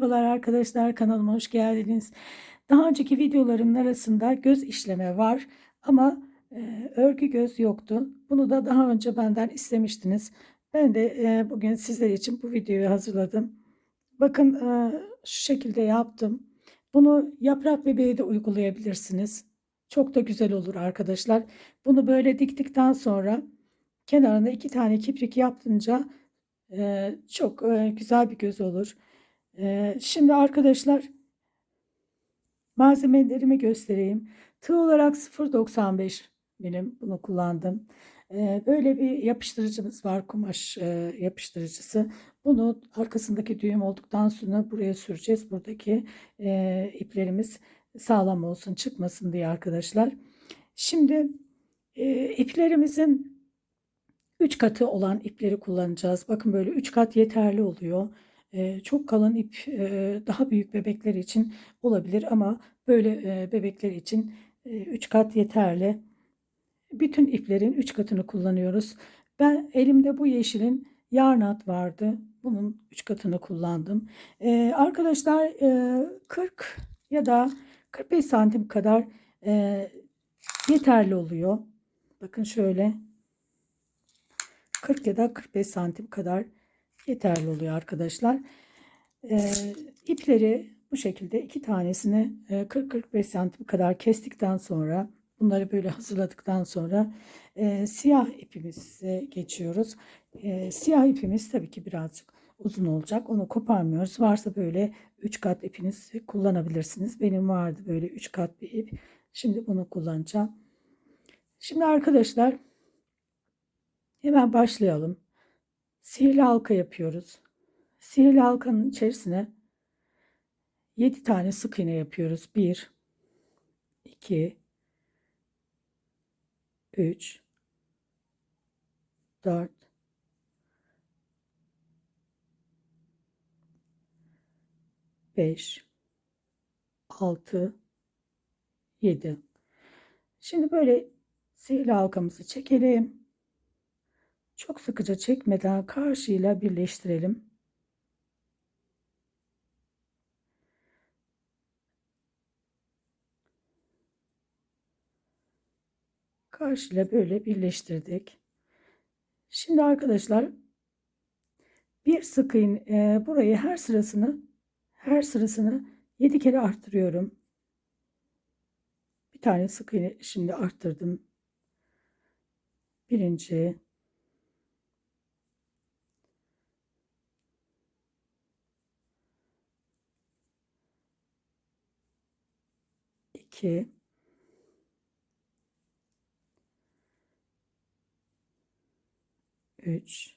Merhabalar arkadaşlar kanalıma hoş geldiniz. Daha önceki videolarımın arasında göz işleme var ama e, örgü göz yoktu. Bunu da daha önce benden istemiştiniz. Ben de e, bugün sizler için bu videoyu hazırladım. Bakın e, şu şekilde yaptım. Bunu yaprak bebeğe de uygulayabilirsiniz. Çok da güzel olur arkadaşlar. Bunu böyle diktikten sonra kenarına iki tane kiprik yaptınca e, çok e, güzel bir göz olur. Ee, şimdi arkadaşlar malzemelerimi göstereyim. Tığ olarak 0.95 benim bunu kullandım. Ee, böyle bir yapıştırıcımız var kumaş e, yapıştırıcısı. Bunu arkasındaki düğüm olduktan sonra buraya süreceğiz. Buradaki e, iplerimiz sağlam olsun çıkmasın diye arkadaşlar. Şimdi e, iplerimizin 3 katı olan ipleri kullanacağız. Bakın böyle 3 kat yeterli oluyor. Çok kalın ip, daha büyük bebekler için olabilir ama böyle, bebekler için, eee, 3 kat yeterli. Bütün iplerin 3 katını kullanıyoruz. Ben elimde bu yeşilin yarnat vardı. Bunun 3 katını kullandım. Arkadaşlar, eee, 40 ya da 45 santim kadar, yeterli oluyor. Bakın şöyle. 40 ya da 45 santim kadar yeterli oluyor arkadaşlar. Ee, ipleri bu şekilde iki tanesini 40-45 santim kadar kestikten sonra bunları böyle hazırladıktan sonra e, siyah ipimize geçiyoruz. E, siyah ipimiz tabii ki birazcık uzun olacak. Onu koparmıyoruz. Varsa böyle 3 kat ipiniz kullanabilirsiniz. Benim vardı böyle 3 kat bir ip. Şimdi bunu kullanacağım. Şimdi arkadaşlar hemen başlayalım. Sihirli halka yapıyoruz. Sihirli halkanın içerisine 7 tane sık iğne yapıyoruz. 1 2 3 4 5 6 7 Şimdi böyle sihirli halkamızı çekelim. Çok sıkıca çekmeden karşıyla birleştirelim. Karşıyla böyle birleştirdik. Şimdi arkadaşlar bir sık iğne e, burayı her sırasını her sırasını 7 kere arttırıyorum. Bir tane sık iğne şimdi arttırdım. Birinci 2 3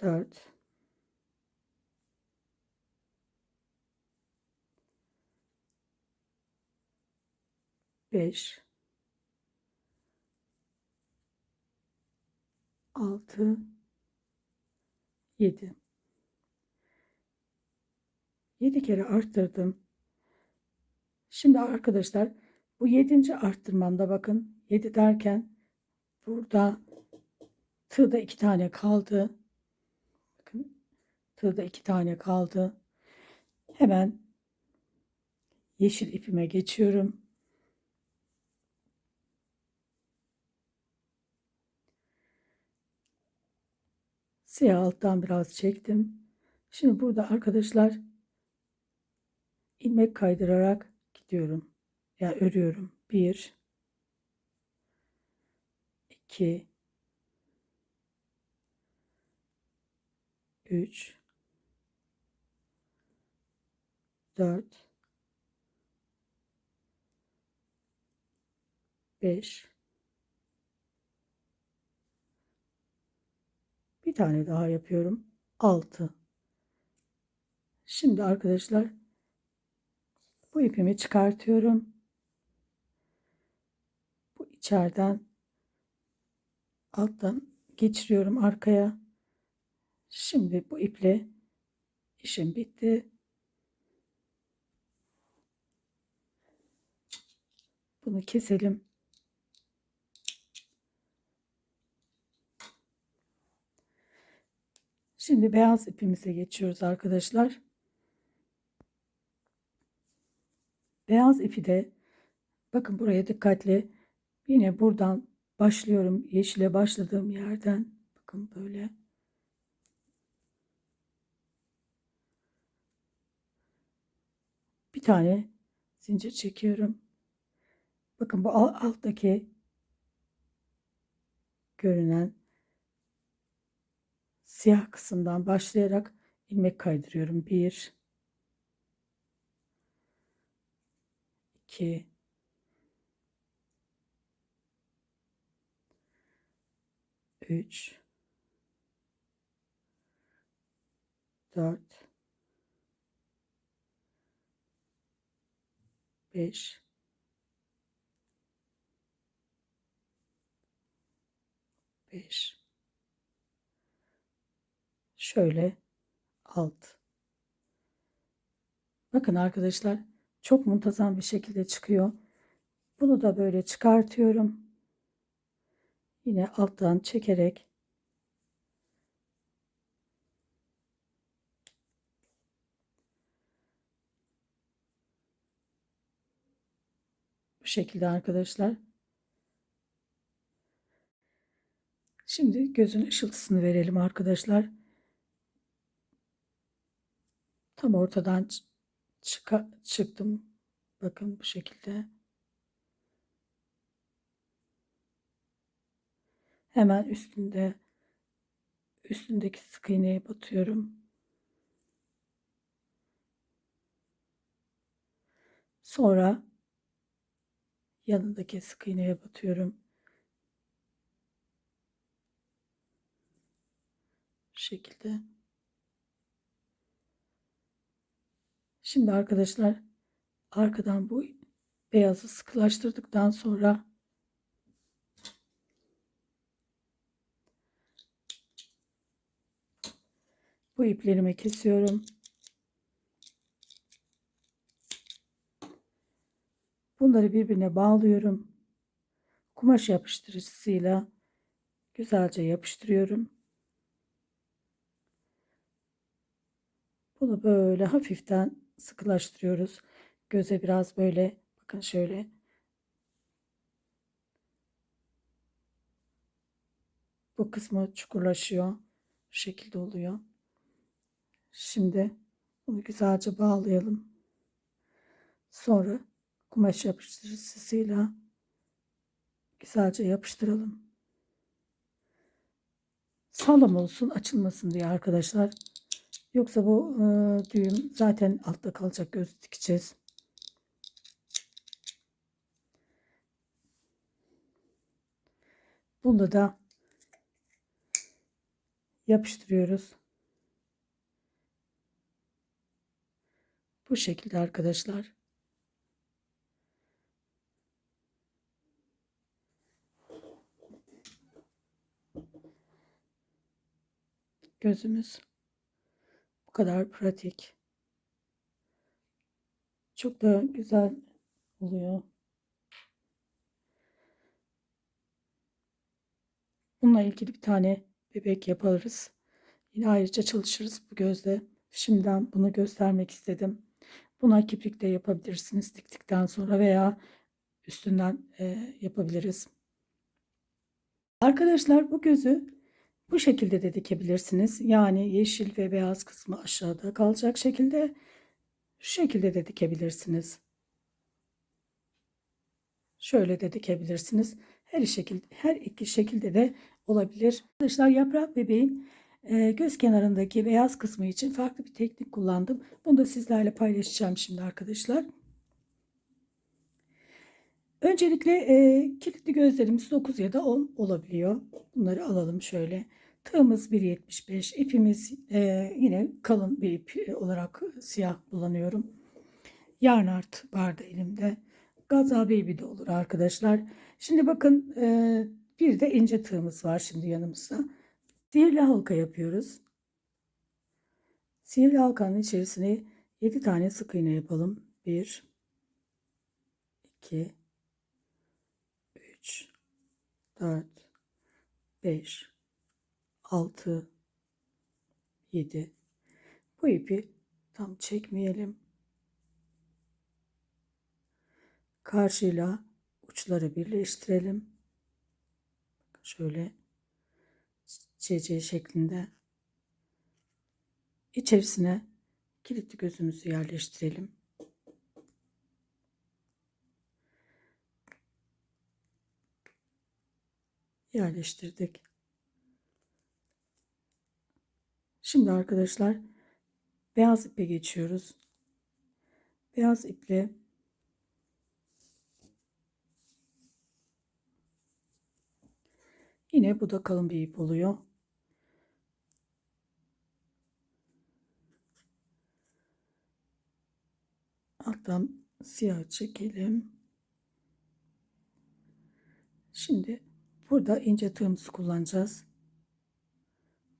4 5 6 7 7 kere arttırdım. Şimdi arkadaşlar bu 7. arttırmamda bakın 7 derken burada tığda 2 tane kaldı. Bakın tığda 2 tane kaldı. Hemen yeşil ipime geçiyorum. Siyah alttan biraz çektim. Şimdi burada arkadaşlar ilmek kaydırarak gidiyorum. Ya yani örüyorum. 1 2 3 4 5 Bir tane daha yapıyorum. 6. Şimdi arkadaşlar bu ipimi çıkartıyorum. Bu içeriden alttan geçiriyorum arkaya. Şimdi bu iple işim bitti. bunu keselim. Şimdi beyaz ipimize geçiyoruz arkadaşlar. Beyaz ipi de bakın buraya dikkatli yine buradan başlıyorum yeşile başladığım yerden bakın böyle bir tane zincir çekiyorum. Bakın bu alttaki görünen siyah kısımdan başlayarak ilmek kaydırıyorum. 1 2 3 4 5 5 şöyle alt. Bakın arkadaşlar çok muntazam bir şekilde çıkıyor. Bunu da böyle çıkartıyorum. Yine alttan çekerek. Bu şekilde arkadaşlar. Şimdi gözün ışıltısını verelim arkadaşlar. Tam ortadan çıka, çıktım. Bakın bu şekilde. Hemen üstünde üstündeki sık iğneye batıyorum. Sonra yanındaki sık iğneye batıyorum. şekilde. Şimdi arkadaşlar arkadan bu beyazı sıkılaştırdıktan sonra bu iplerimi kesiyorum. Bunları birbirine bağlıyorum. Kumaş yapıştırıcısıyla güzelce yapıştırıyorum. Bunu böyle hafiften sıkılaştırıyoruz. Göze biraz böyle bakın şöyle bu kısmı çukurlaşıyor. Şu şekilde oluyor. Şimdi bunu güzelce bağlayalım. Sonra kumaş yapıştırıcısıyla güzelce yapıştıralım. Sağlam olsun, açılmasın diye arkadaşlar. Yoksa bu e, düğüm zaten altta kalacak göz dikeceğiz. Bunu da yapıştırıyoruz. Bu şekilde arkadaşlar. Gözümüz bu kadar pratik. Çok da güzel oluyor. Bununla ilgili bir tane bebek yaparız. Yine ayrıca çalışırız bu gözde. Şimdiden bunu göstermek istedim. Buna kiprik yapabilirsiniz diktikten sonra veya üstünden e, yapabiliriz. Arkadaşlar bu gözü bu şekilde de dikebilirsiniz. Yani yeşil ve beyaz kısmı aşağıda kalacak şekilde şu şekilde de dikebilirsiniz. Şöyle de dikebilirsiniz. Her şekilde her iki şekilde de olabilir. Arkadaşlar yaprak bebeğin e, göz kenarındaki beyaz kısmı için farklı bir teknik kullandım. Bunu da sizlerle paylaşacağım şimdi arkadaşlar. Öncelikle e, kilitli gözlerimiz 9 ya da 10 olabiliyor. Bunları alalım şöyle. Tığımız 1.75. İpimiz e, yine kalın bir ip olarak siyah kullanıyorum. Yarn art vardı elimde. Gaza baby de olur arkadaşlar. Şimdi bakın e, bir de ince tığımız var şimdi yanımızda. Sihirli halka yapıyoruz. Sihirli halkanın içerisine 7 tane sık iğne yapalım. 1 2 3 4 5 6 7 bu ipi tam çekmeyelim. Karşıyla uçları birleştirelim. Şöyle CC şeklinde içerisine kilitli gözümüzü yerleştirelim. Yerleştirdik. Şimdi arkadaşlar beyaz ipe geçiyoruz. Beyaz iple yine bu da kalın bir ip oluyor. Alttan siyah çekelim. Şimdi burada ince tığımızı kullanacağız.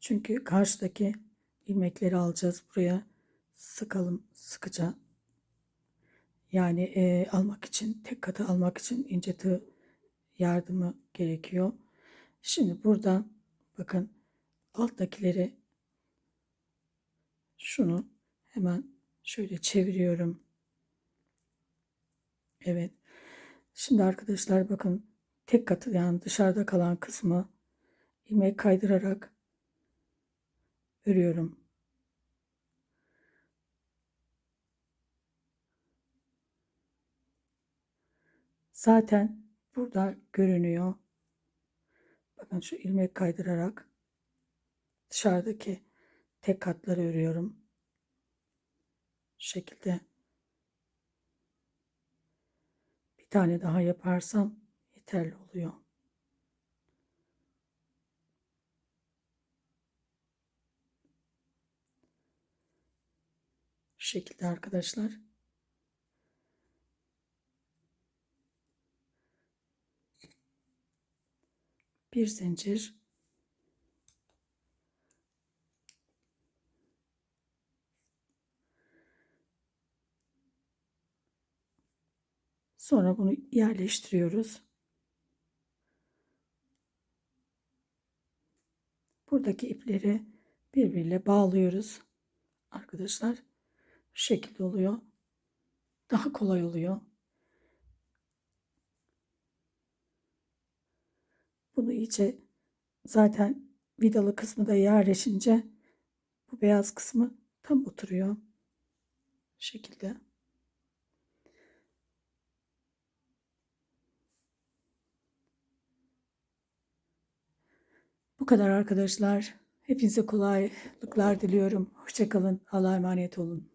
Çünkü karşıdaki ilmekleri alacağız. Buraya sıkalım sıkıca. Yani e, almak için, tek katı almak için ince tığ yardımı gerekiyor. Şimdi burada bakın alttakileri şunu hemen şöyle çeviriyorum. Evet. Şimdi arkadaşlar bakın tek katı yani dışarıda kalan kısmı ilmek kaydırarak örüyorum. Zaten burada görünüyor. Bakın şu ilmek kaydırarak dışarıdaki tek katları örüyorum. Şu şekilde bir tane daha yaparsam yeterli oluyor. Şekilde arkadaşlar. Bir zincir. Sonra bunu yerleştiriyoruz. Buradaki ipleri birbiriyle bağlıyoruz. Arkadaşlar bu şekilde oluyor. Daha kolay oluyor. Bunu iyice zaten vidalı kısmı da yerleşince bu beyaz kısmı tam oturuyor. Bu şekilde. Bu kadar arkadaşlar. Hepinize kolaylıklar diliyorum. Hoşçakalın. Allah'a emanet olun.